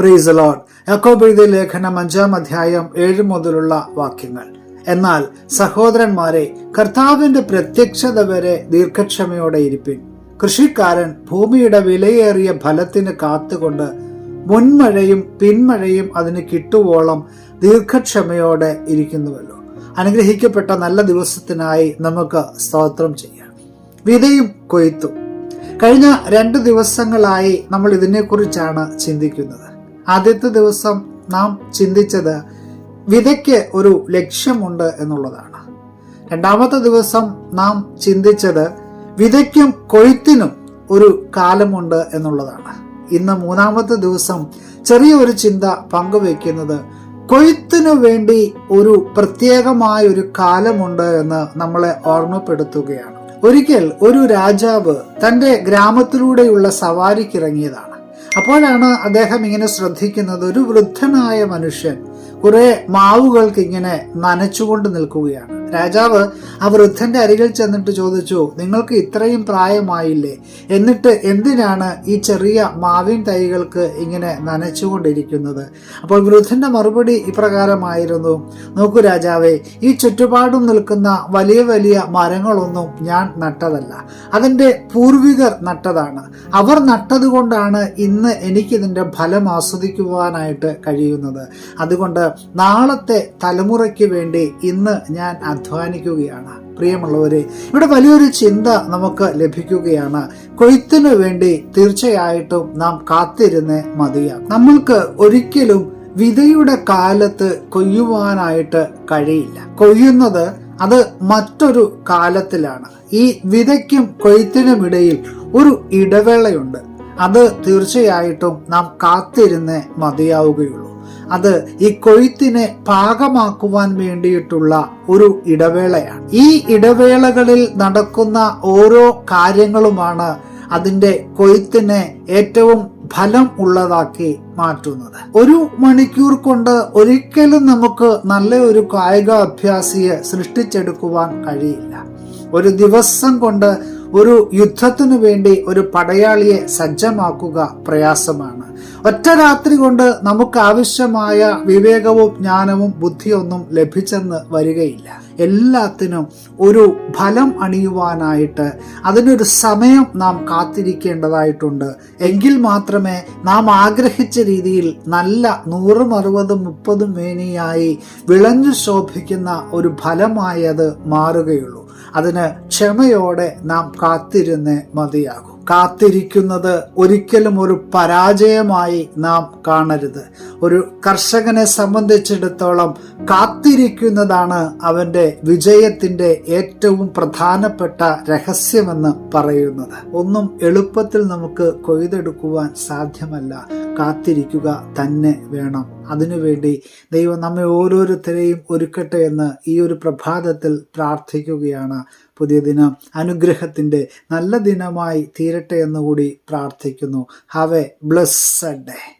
പ്രീസ് load യാക്കോബെഴുതിയ ലേഖനം അഞ്ചാം അധ്യായം ഏഴ് മുതലുള്ള വാക്യങ്ങൾ. എന്നാൽ സഹോദരന്മാരെ കർത്താവിന്റെ പ്രത്യക്ഷത വരെ ദീർഘക്ഷമയോടെ ഇരിപ്പിൻ. കൃഷിക്കാരൻ ഭൂമിയുടെ വിലയേറിയ ഫലത്തിന് കാത്തുകൊണ്ട് മുൻമഴയും പിന്മഴയും അതിന് കിട്ടുവോളം ദീർഘക്ഷമയോടെ ഇരിക്കുന്നുവല്ലോ. അനുഗ്രഹിക്കപ്പെട്ട നല്ല ദിവസത്തിനായി നമുക്ക് സ്തോത്രം ചെയ്യാം. വിതയും കൊയ്ത്തും. കഴിഞ്ഞ രണ്ട് ദിവസങ്ങളായി നമ്മൾ ഇതിനെക്കുറിച്ചാണ് ചിന്തിക്കുന്നത്. ആദ്യത്തെ ദിവസം നാം ചിന്തിച്ചത് വിതയ്ക്ക് ഒരു ലക്ഷ്യമുണ്ട് എന്നുള്ളതാണ്. രണ്ടാമത്തെ ദിവസം നാം ചിന്തിച്ചത് വിതയ്ക്കും കൊയ്ത്തിനും ഒരു കാലമുണ്ട് എന്നുള്ളതാണ്. ഇന്ന് മൂന്നാമത്തെ ദിവസം ചെറിയ ഒരു ചിന്ത പങ്കുവെക്കുന്നത് കൊയ്ത്തിനു വേണ്ടി ഒരു പ്രത്യേകമായ ഒരു കാലമുണ്ട് എന്ന് നമ്മളെ ഓർമ്മപ്പെടുത്തുകയാണ്. ഒരിക്കൽ ഒരു രാജാവ് തന്റെ ഗ്രാമത്തിലൂടെയുള്ള സവാരിക്കിറങ്ങിയതാണ്. അപ്പോഴാണ് അദ്ദേഹം ഇങ്ങനെ ശ്രദ്ധിക്കുന്നത്. ഒരു വൃദ്ധനായ മനുഷ്യൻ കുറെ മാവുകൾക്ക് ഇങ്ങനെ നനച്ചുകൊണ്ട് നിൽക്കുകയാണ്. രാജാവ് ആ വൃദ്ധന്റെ അരികിൽ ചെന്നിട്ട് ചോദിച്ചു നിങ്ങൾക്ക് ഇത്രയും പ്രായമായില്ലേ? എന്നിട്ട് എന്തിനാണ് ഈ ചെറിയ മാവിൻ തൈകൾക്ക് ഇങ്ങനെ നനച്ചുകൊണ്ടിരിക്കുന്നത്? അപ്പോൾ വൃദ്ധന്റെ മറുപടി ഇപ്രകാരമായിരുന്നു നോക്കൂ രാജാവേ ഈ ചുറ്റുപാടും നിൽക്കുന്ന വലിയ വലിയ മരങ്ങളൊന്നും ഞാൻ നട്ടതല്ല. അതിന്റെ പൂർവികർ നട്ടതാണ്. അവർ നട്ടതുകൊണ്ടാണ് ഇന്ന് എനിക്കിതിന്റെ ഫലം ആസ്വദിക്കുവാനായിട്ട് കഴിയുന്നത്. അതുകൊണ്ട് നാളത്തെ തലമുറയ്ക്ക് വേണ്ടി ഇന്ന് ഞാൻ അധ്വാനിക്കുകയാണ് പ്രിയമുള്ളവരെ ഇവിടെ വലിയൊരു ചിന്ത നമുക്ക് ലഭിക്കുകയാണ്. കൊയ്ത്തിനു വേണ്ടി തീർച്ചയായിട്ടും നാം കാത്തിരുന്ന് മതിയാം. നമ്മൾക്ക് ഒരിക്കലും വിതയുടെ കാലത്ത് കൊയ്യുവാനായിട്ട് കഴിയില്ല. കൊയ്യുന്നത് അത് മറ്റൊരു കാലത്തിലാണ്. ഈ വിതയ്ക്കും കൊയ്ത്തിനുമിടയിൽ ഒരു ഇടവേളയുണ്ട്. അത് തീർച്ചയായിട്ടും നാം കാത്തിരുന്ന് മതിയാവുകയുള്ളൂ. അത് ഈ കൊയ്ത്തിനെ പാകമാക്കുവാൻ വേണ്ടിയിട്ടുള്ള ഒരു ഇടവേളയാണ്. ഈ ഇടവേളകളിൽ നടക്കുന്ന ഓരോ കാര്യങ്ങളുമാണ് അതിന്റെ കൊയ്ത്തിനെ ഏറ്റവും ഫലം ഉള്ളതാക്കി മാറ്റുന്നത്. ഒരു മണിക്കൂർ കൊണ്ട് ഒരിക്കലും നമുക്ക് നല്ല ഒരു കായിക അഭ്യാസിയെ സൃഷ്ടിച്ചെടുക്കുവാൻ കഴിയില്ല. ഒരു ദിവസം കൊണ്ട് ഒരു യുദ്ധത്തിനു വേണ്ടി ഒരു പടയാളിയെ സജ്ജമാക്കുക പ്രയാസമാണ്. ഒറ്റ രാത്രി കൊണ്ട് നമുക്ക് ആവശ്യമായ വിവേകവും ജ്ഞാനവും ബുദ്ധിയൊന്നും ലഭിച്ചെന്ന് വരികയില്ല. എല്ലാത്തിനും ഒരു ഫലം അണിയുവാനായിട്ട് അതിനൊരു സമയം നാം കാത്തിരിക്കേണ്ടതായിട്ടുണ്ട്. എങ്കിൽ മാത്രമേ നാം ആഗ്രഹിച്ച രീതിയിൽ നല്ല നൂറും അറുപതും മുപ്പതും മേനിയായി വിളഞ്ഞു ശോഭിക്കുന്ന ഒരു ഫലമായത് മാറുകയുള്ളൂ. അതിന് ക്ഷമയോടെ നാം കാത്തിരുന്ന് മതിയാകും. കാത്തിരിക്കുന്നത് ഒരിക്കലും ഒരു പരാജയമായി നാം കാണരുത്. ഒരു കർഷകനെ സംബന്ധിച്ചിടത്തോളം കാത്തിരിക്കുന്നതാണ് അവന്റെ വിജയത്തിന്റെ ഏറ്റവും പ്രധാനപ്പെട്ട രഹസ്യമെന്ന് പറയുന്നത്. ഒന്നും എളുപ്പത്തിൽ നമുക്ക് കൊയ്തെടുക്കുവാൻ സാധ്യമല്ല. കാത്തിരിക്കുക തന്നെ വേണം. അതിനുവേണ്ടി ദൈവം നമ്മെ ഓരോരുത്തരെയും ഒരുക്കട്ടെ എന്ന് ഈ ഒരു പ്രഭാതത്തിൽ പ്രാർത്ഥിക്കുകയാണ് പുതിയ ദിനം. അനുഗ്രഹത്തിന്റെ നല്ല ദിനമായി തീരട്ടെ എന്നുകൂടി പ്രാർത്ഥിക്കുന്നു. Have A blessed day